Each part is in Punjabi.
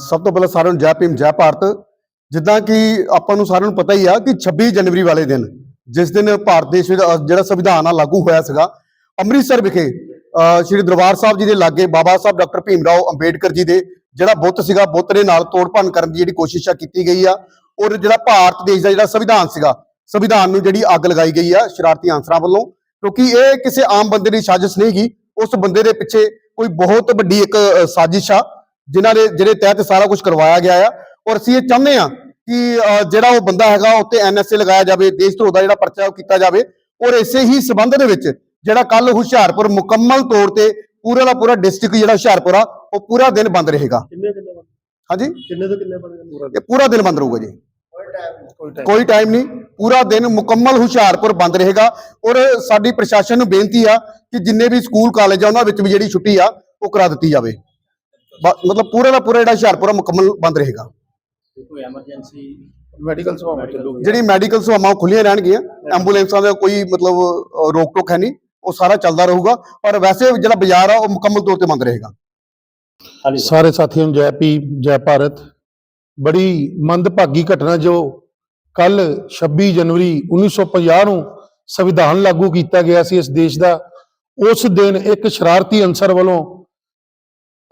ਸਭ ਤੋਂ ਪਹਿਲਾਂ ਸਾਰਿਆਂ ਨੂੰ ਜੈ ਭੀਮ, ਜੈ ਭਾਰਤ। ਜਿੱਦਾਂ ਕਿ ਆਪਾਂ ਨੂੰ ਸਾਰਿਆਂ ਨੂੰ ਪਤਾ ਹੀ ਆ ਕਿ 26 ਜਨਵਰੀ ਵਾਲੇ ਦਿਨ, ਜਿਸ ਦਿਨ ਭਾਰਤ ਦੇਸ਼ ਵਿੱਚ ਜਿਹੜਾ ਸੰਵਿਧਾਨ ਆ, ਲਾਗੂ ਹੋਇਆ ਸੀਗਾ, ਅੰਮ੍ਰਿਤਸਰ ਵਿਖੇ ਸ਼੍ਰੀ ਦਰਬਾਰ ਸਾਹਿਬ ਜੀ ਦੇ ਲਾਗੇ ਬਾਬਾ ਸਾਹਿਬ ਡਾਕਟਰ ਭੀਮ ਰਾਓ ਅੰਬੇਡਕਰ ਜੀ ਦੇ ਜਿਹੜਾ ਬੁੱਤ ਸੀਗਾ, ਬੁੱਤ ਦੇ ਨਾਲ ਤੋੜ ਭੰਨ ਕਰਨ ਦੀ ਜਿਹੜੀ ਕੋਸ਼ਿਸ਼ ਆ, ਕੀਤੀ ਗਈ ਆ। ਔਰ ਜਿਹੜਾ ਭਾਰਤ ਦੇਸ਼ ਦਾ ਜਿਹੜਾ ਸੰਵਿਧਾਨ ਸੀਗਾ, ਸੰਵਿਧਾਨ ਨੂੰ ਜਿਹੜੀ ਅੱਗ ਲਗਾਈ ਗਈ ਆ ਸ਼ਰਾਰਤੀ ਅਨਸਰਾਂ ਵੱਲੋਂ, ਕਿਉਂਕਿ ਇਹ ਕਿਸੇ ਆਮ ਬੰਦੇ ਦੀ ਸਾਜ਼ਿਸ਼ ਨਹੀਂ ਗੀ ਉਸ ਬੰਦੇ ਦੇ ਪਿੱਛੇ ਕੋਈ ਬਹੁਤ ਵੱਡੀ ਇੱਕ ਸਾਜ਼ਿਸ਼ ਆ। ਜਿਨ੍ਹਾਂ ਦੇ ਜਿਹੜੇ ਤਹਿਤ ਸਾਰਾ ਕੁਝ ਕਰਵਾਇਆ ਗਿਆ ਆ। ਔਰ ਅਸੀਂ ਇਹ ਚਾਹੁੰਦੇ ਆ ਕਿ ਜਿਹੜਾ ਉਹ ਬੰਦਾ ਹੈਗਾ ਉੱਤੇ ਐਨਐਸਏ ਲਗਾਇਆ ਜਾਵੇ ਦੇਸ਼ ਧਰੋਹ ਦਾ ਜਿਹੜਾ ਪਰਚਾ ਉਹ ਕੀਤਾ ਜਾਵੇ। ਔਰ ਇਸੇ ਹੀ ਸਬੰਧ ਦੇ ਵਿੱਚ ਜਿਹੜਾ ਕੱਲ ਹੁਸ਼ਿਆਰਪੁਰ ਮੁਕੰਮਲ ਤੌਰ ਤੇ ਪੂਰਾ ਦਾ ਪੂਰਾ ਡਿਸਟ੍ਰਿਕਟ ਜਿਹੜਾ ਹੁਸ਼ਿਆਰਪੁਰ ਆ ਉਹ ਪੂਰਾ ਦਿਨ ਬੰਦ ਰਹੇਗਾ। ਕਿੰਨੇ ਕਿੰਨੇ ਬੰਦੇ? ਹਾਂਜੀ? ਕਿੰਨੇ ਤੋਂ ਕਿੰਨੇ ਬੰਦੇ ਇਹ ਪੂਰਾ ਦਿਨ ਬੰਦ ਰਹੂਗਾ ਜੀ। ਕੋਈ ਟਾਈਮ ਨਹੀਂ ਪੂਰਾ ਦਿਨ ਮੁਕੰਮਲ ਹੁਸ਼ਿਆਰਪੁਰ ਬੰਦ ਰਹੇਗਾ। ਔਰ ਸਾਡੀ ਪ੍ਰਸ਼ਾਸਨ ਨੂੰ ਬੇਨਤੀ ਆ ਕਿ ਜਿੰਨੇ ਵੀ ਸਕੂਲ ਕਾਲਜ ਆ ਉਹਨਾਂ ਵਿੱਚ ਵੀ ਜਿਹੜੀ ਛੁੱਟੀ ਆ ਉਹ ਕਰਾ ਦਿੱਤੀ ਜਾਵੇ। ਮਤਲਬ ਪੂਰਾ ਦਾ ਪੂਰਾ ਜਿਹੜਾ ਹੁਸ਼ਿਆਰਪੁਰ ਮੁਕੰਮਲ ਬੰਦ ਰਹੇਗਾ। ਕੋਈ ਐਮਰਜੈਂਸੀ ਮੈਡੀਕਲ ਸੇਵਾਵਾਂ ਚੱਲੂਗੀ ਜਿਹੜੀ ਮੈਡੀਕਲ ਸੇਵਾਵਾਂ ਉਹ ਖੁੱਲੀਆਂ ਰਹਿਣਗੀਆਂ। ਐਂਬੂਲੈਂਸਾਂ ਦਾ ਕੋਈ ਮਤਲਬ ਰੋਕ ਟੋਕ ਹੈ ਨਹੀਂ। ਉਹ ਸਾਰਾ ਚੱਲਦਾ ਰਹੂਗਾ। ਔਰ ਵੈਸੇ ਜਿਹੜਾ ਬਾਜ਼ਾਰ ਆ ਉਹ ਮੁਕੰਮਲ ਤੌਰ ਤੇ ਬੰਦ ਰਹੇਗਾ। ਸਾਰੇ ਸਾਥੀਆਂ ਨੂੰ ਜੈ ਭੀਮ ਜੈ ਭਾਰਤ। ਬੜੀ ਮੰਦਭਾਗੀ ਘਟਨਾ ਜੋ ਕੱਲ 26 ਜਨਵਰੀ 1950 ਨੂੰ ਸੰਵਿਧਾਨ ਲਾਗੂ ਕੀਤਾ ਗਿਆ ਸੀ ਇਸ ਦੇਸ਼ ਦਾ। ਉਸ ਦਿਨ ਇੱਕ ਸ਼ਰਾਰਤੀ ਅਨਸਰ ਵੱਲੋਂ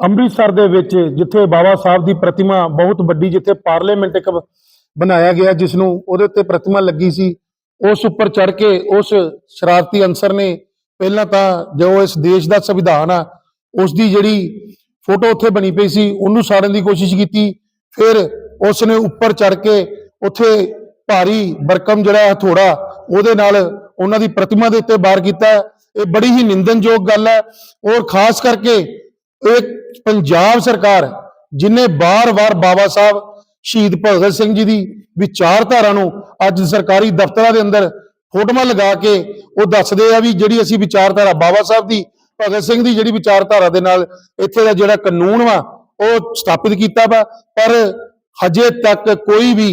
ਅੰਮ੍ਰਿਤਸਰ ਦੇ ਵਿੱਚ ਜਿੱਥੇ ਬਾਬਾ ਸਾਹਿਬ ਦੀ ਪ੍ਰਤਿਮਾ ਬਹੁਤ ਵੱਡੀ, ਜਿੱਥੇ ਪਾਰਲੀਮੈਂਟ ਇੱਕ ਬਣਾਇਆ ਗਿਆ ਜਿਸ ਨੂੰ ਉਹਦੇ ਉੱਤੇ ਪ੍ਰਤਿਮਾ ਲੱਗੀ ਸੀ, ਉਸ ਉੱਪਰ ਚੜ ਕੇ ਉਸ ਸ਼ਰਾਰਤੀ ਅੰਸਰ ਨੇ ਪਹਿਲਾਂ ਤਾਂ ਜੋ ਇਸ ਦੇਸ਼ ਦਾ ਸੰਵਿਧਾਨ ਆ ਉਸ ਦੀ ਜਿਹੜੀ ਫੋਟੋ ਉੱਥੇ ਬਣੀ ਪਈ ਸੀ, ਉਹਨੂੰ ਸਾੜਨ ਦੀ ਕੋਸ਼ਿਸ਼ ਕੀਤੀ, ਫਿਰ ਉਸ ਨੇ ਉੱਪਰ ਚੜ ਕੇ ਉੱਥੇ ਭਾਰੀ ਬਰਕਮ ਜਿਹੜਾ ਹਥੋੜਾ, ਉਹਦੇ ਨਾਲ ਉਹਨਾਂ ਦੀ ਪ੍ਰਤਿਮਾ ਦੇ ਉੱਤੇ ਵਾਰ ਕੀਤਾ। ਇਹ ਬੜੀ ਹੀ ਨਿੰਦਨਯੋਗ ਗੱਲ ਹੈ। ਔਰ ਖਾਸ ਕਰਕੇ ਇਹ ਪੰਜਾਬ ਸਰਕਾਰ ਜਿਨੇ ਬਾਰ-ਬਾਰ ਬਾਬਾ ਸਾਹਿਬ ਸ਼ਹੀਦ ਭਗਤ ਸਿੰਘ ਜੀ ਦੀ ਵਿਚਾਰਧਾਰਾ ਨੂੰ ਅੱਜ ਸਰਕਾਰੀ ਦਫ਼ਤਰਾਂ ਦੇ ਅੰਦਰ ਫੋਟੋਆਂ ਲਗਾ ਕੇ ਉਹ ਦੱਸਦੇ ਆ ਵੀ ਜਿਹੜੀ ਅਸੀਂ ਵਿਚਾਰਧਾਰਾ, ਬਾਬਾ ਸਾਹਿਬ ਦੀ, ਭਗਤ ਸਿੰਘ ਦੀ ਜਿਹੜੀ ਵਿਚਾਰਧਾਰਾ ਦੇ ਨਾਲ ਇੱਥੇ ਦਾ ਜਿਹੜਾ ਕਾਨੂੰਨ ਵਾ, ਉਹ ਸਥਾਪਿਤ ਕੀਤਾ ਵਾ, ਪਰ ਹਜੇ ਤੱਕ ਕੋਈ ਵੀ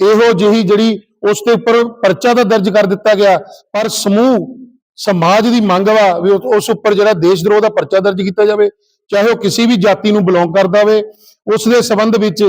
ਇਹੋ ਜਿਹੀ ਜਿਹੜੀ ਉਸ ਦੇ ਉੱਪਰ ਪਰਚਾ ਤਾਂ ਦਰਜ ਕਰ ਦਿੱਤਾ ਗਿਆ, ਪਰ ਸਮੂਹ, ਸਮਾਜ ਦੀ ਮੰਗ ਵਾ ਵੀ ਉਸ- ਉੱਪਰ ਜਿਹੜਾ ਦੇਸ਼ ਦਰੋਹ ਦਾ ਪਰਚਾ ਦਰਜ ਕੀਤਾ ਜਾਵੇ ਚਾਹੇ ਉਹ ਕਿਸੇ ਵੀ ਜਾਤੀ ਨੂੰ ਬਿਲੋਂਗ ਕਰਦਾ ਹੋਵੇ ਉਸ ਦੇ ਸੰਬੰਧ ਵਿੱਚ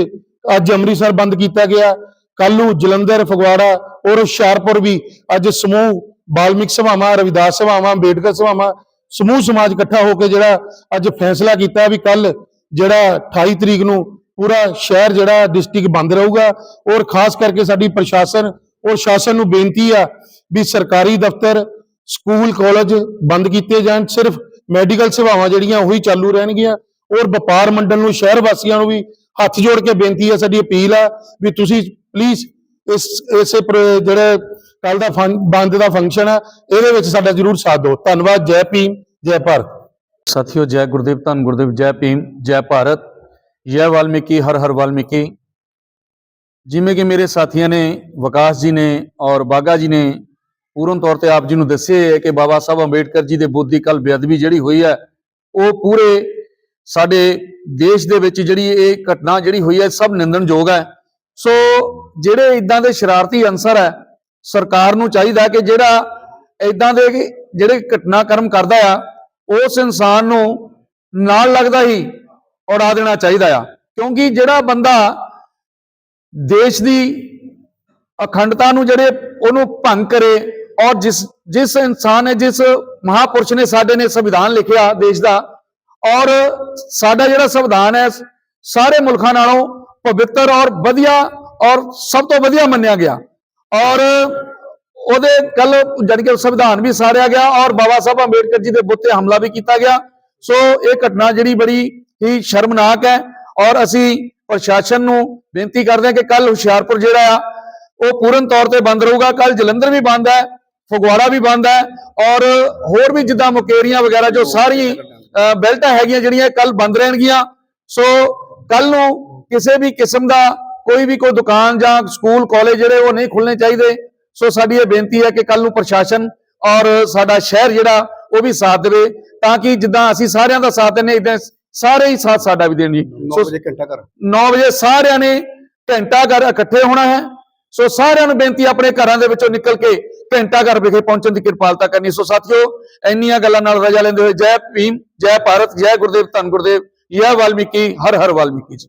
ਅੱਜ ਅੰਮ੍ਰਿਤਸਰ ਬੰਦ ਕੀਤਾ ਗਿਆ। ਕੱਲ੍ਹ ਨੂੰ ਜਲੰਧਰ, ਫਗਵਾੜਾ ਔਰ ਹੁਸ਼ਿਆਰਪੁਰ ਵੀ ਅੱਜ ਸਮੂਹ ਬਾਲਮਿਕ ਸਭਾਵਾਂ, ਰਵਿਦਾਸ ਸਭਾਵਾਂ, ਅੰਬੇਡਕਰ ਸਭਾਵਾਂ, ਸਮੂਹ ਸਮਾਜ ਇਕੱਠਾ ਹੋ ਕੇ ਜਿਹੜਾ ਅੱਜ ਫੈਸਲਾ ਕੀਤਾ ਵੀ ਕੱਲ ਜਿਹੜਾ 28 ਤਰੀਕ ਨੂੰ ਪੂਰਾ ਸ਼ਹਿਰ ਜਿਹੜਾ ਡਿਸਟ੍ਰਿਕਟ ਬੰਦ ਰਹੂਗਾ ਔਰ ਖਾਸ ਕਰਕੇ ਸਾਡੀ ਪ੍ਰਸ਼ਾਸਨ ਔਰ ਸ਼ਾਸਨ ਨੂੰ ਬੇਨਤੀ ਆ ਵੀ ਸਰਕਾਰੀ ਦਫ਼ਤਰ, ਸਕੂਲ, ਕਾਲਜ ਬੰਦ ਕੀਤੇ ਜਾਣ। ਸਿਰਫ ਮੈਡੀਕਲ ਸੇਵਾਵਾਂ ਜਿਹੜੀਆਂ ਉਹੀ ਚਾਲੂ ਰਹਿਣਗੀਆਂ। ਔਰ ਵਪਾਰ ਮੰਡਲ ਨੂੰ, ਸ਼ਹਿਰ ਵਾਸੀਆਂ ਨੂੰ ਵੀ ਹੱਥ ਜੋੜ ਕੇ ਬੇਨਤੀ ਹੈ, ਸਾਡੀ ਅਪੀਲ ਆ ਵੀ ਤੁਸੀਂ ਪਲੀਜ਼ ਇਸ, ਇਸੇ ਪ੍ਰ- ਜਿਹੜੇ ਕੱਲ ਦਾ ਫੰ- ਬੰਦ ਦਾ ਫੰਕਸ਼ਨ ਹੈ ਇਹਦੇ ਵਿੱਚ ਸਾਡਾ ਜਰੂਰ ਸਾਥ ਦਿਓ। ਧੰਨਵਾਦ, ਜੈ ਭੀਮ, ਜੈ ਭਾਰਤ। ਸਾਥੀਓ, ਜੈ ਗੁਰਦੇਵ, ਧੰਨ ਗੁਰਦੇਵ, ਜੈ ਭੀਮ, ਜੈ ਭਾਰਤ। ਜੈ ਵਾਲਮੀਕੀ, ਹਰ ਹਰ ਵਾਲਮੀਕੀ। ਜਿਵੇਂ ਕਿ ਮੇਰੇ ਸਾਥੀਆਂ ਨੇ, ਵਿਕਾਸ ਜੀ ਨੇ ਔਰ ਬਾਗਾ ਜੀ ਨੇ ਪੂਰਨ ਤੌਰ ਤੇ ਆਪ ਜੀ ਨੂੰ ਦੱਸਿਆ ਹੈ ਕਿ ਬਾਬਾ ਸਾਹਿਬ ਅੰਬੇਡਕਰ ਜੀ ਦੇ ਬੁੱਧ ਦੀ ਕੱਲ ਬੇਅਦਬੀ ਜਿਹੜੀ ਹੋਈ ਹੈ, ਉਹ ਪੂਰੇ ਸਾਡੇ ਦੇਸ਼ ਦੇ ਵਿੱਚ ਜਿਹੜੀ ਇਹ ਘਟਨਾ ਜਿਹੜੀ ਹੋਈ ਹੈ ਸਭ ਨਿੰਦਣਯੋਗ ਹੈ। ਸੋ ਜਿਹੜੇ ਇਦਾਂ ਦੇ ਸ਼ਰਾਰਤੀ ਅਨਸਰ ਹੈ, ਸਰਕਾਰ ਨੂੰ ਚਾਹੀਦਾ ਕਿ ਜਿਹੜਾ ਇਦਾਂ ਦੇ ਜਿਹੜੇ ਘਟਨਾਕ੍ਰਮ ਕਰਦਾ ਆ, ਉਸ ਇਨਸਾਨ ਨੂੰ ਨਾਲ ਲੱਗਦਾ ਹੀ ਉਡਾ ਦੇਣਾ ਚਾਹੀਦਾ ਆ। ਕਿਉਂਕਿ ਜਿਹੜਾ ਬੰਦਾ ਦੇਸ਼ ਦੀ ਅਖੰਡਤਾ ਨੂੰ ਜਿਹੜੇ ਉਹਨੂੰ ਭੰਗ ਕਰੇ ਔਰ ਜਿਸ ਜਿਸ ਇਨਸਾਨ ਨੇ, ਜਿਸ ਮਹਾਪੁਰਸ਼ ਨੇ ਸਾਡੇ ਨੇ ਸੰਵਿਧਾਨ ਲਿਖਿਆ ਦੇਸ਼ ਦਾ, ਔਰ ਸਾਡਾ ਜਿਹੜਾ ਸੰਵਿਧਾਨ ਹੈ, ਸਾਰੇ ਮੁਲਕਾਂ ਨਾਲੋਂ ਪਵਿੱਤਰ ਔਰ ਵਧੀਆ ਔਰ ਸਭ ਤੋਂ ਵਧੀਆ ਮੰਨਿਆ ਗਿਆ। ਔਰ ਉਹਦੇ ਕੱਲ ਜਾਣੀ ਕਿ ਸੰਵਿਧਾਨ ਵੀ ਸਾਰਿਆ ਗਿਆ ਔਰ ਬਾਬਾ ਸਾਹਿਬ ਅੰਬੇਡਕਰ ਜੀ ਦੇ ਬੁੱਤ ਤੇ ਹਮਲਾ ਵੀ ਕੀਤਾ ਗਿਆ। ਸੋ ਇਹ ਘਟਨਾ ਜਿਹੜੀ ਬੜੀ ਹੀ ਸ਼ਰਮਨਾਕ ਹੈ ਔਰ ਅਸੀਂ ਪ੍ਰਸ਼ਾਸਨ ਨੂੰ ਬੇਨਤੀ ਕਰਦੇ ਹਾਂ ਕਿ ਕੱਲ ਹੁਸ਼ਿਆਰਪੁਰ ਜਿਹੜਾ ਆ, ਉਹ ਪੂਰਨ ਤੌਰ ਤੇ ਬੰਦ ਰਹੂਗਾ। ਕੱਲ ਜਲੰਧਰ ਵੀ ਬੰਦ ਹੈ। ਫਗਵਾੜਾ ਵੀ ਬੰਦ ਹੈ ਔਰ ਹੋਰ ਵੀ ਜਿੱਦਾਂ ਮੁਕੇਰੀਆਂ ਵਗੈਰਾ ਜੋ ਸਾਰੀ ਬੈਲਟਾਂ ਹੈਗੀਆਂ ਜਿਹੜੀਆਂ ਕੱਲ ਬੰਦ ਰਹਿਣਗੀਆਂ। ਸੋ ਕੱਲ ਨੂੰ ਕਿਸੇ ਵੀ ਕਿਸਮ ਦਾ ਕੋਈ ਵੀ ਕੋਈ ਦੁਕਾਨ ਜਾਂ ਸਕੂਲ ਕਾਲਜ ਜਿਹੜੇ ਉਹ ਨਹੀਂ ਖੁੱਲਣੇ ਚਾਹੀਦੇ। ਸੋ ਸਾਡੀ ਇਹ ਬੇਨਤੀ ਹੈ ਕਿ ਕੱਲ ਨੂੰ ਪ੍ਰਸ਼ਾਸਨ ਔਰ ਸਾਡਾ ਸ਼ਹਿਰ ਜਿਹੜਾ ਉਹ ਵੀ ਸਾਥ ਦੇਵੇ ਤਾਂ ਕਿ ਜਿੱਦਾਂ ਅਸੀਂ ਸਾਰਿਆਂ ਦਾ ਸਾਥ ਦਿੰਦੇ ਇਦਾਂ ਸਾਰੇ ਹੀ ਸਾਥ ਸਾਡਾ ਵੀ ਦੇਣ ਜੀ। 9 ਵਜੇ ਘੰਟਾ ਕਰ 9 ਵਜੇ ਸਾਰਿਆਂ ਨੇ ਘੰਟਾ ਘਰ ਇਕੱਠੇ ਹੋਣਾ ਹੈ। ਸੋ ਸਾਰਿਆਂ ਨੂੰ ਬੇਨਤੀ ਆਪਣੇ ਘਰਾਂ ਦੇ ਵਿੱਚੋਂ ਨਿਕਲ ਕੇ ਘੰਟਾ ਘਰ ਵਿਖੇ ਪਹੁੰਚਣ ਦੀ ਕਿਰਪਾਲਤਾ ਕਰਨੀ ਸੋ ਸਾਥੀਓ, ਇੰਨੀਆਂ ਗੱਲਾਂ ਨਾਲ ਰਜਾ ਲੈਂਦੇ ਹੋਏ ਜੈ ਭੀਮ, ਜੈ ਭਾਰਤ, ਜੈ ਗੁਰਦੇਵ, ਧੰਨ ਗੁਰਦੇਵ ਜੈ ਵਾਲਮੀਕੀ, ਹਰ ਹਰ ਵਾਲਮੀਕੀ ਜੀ।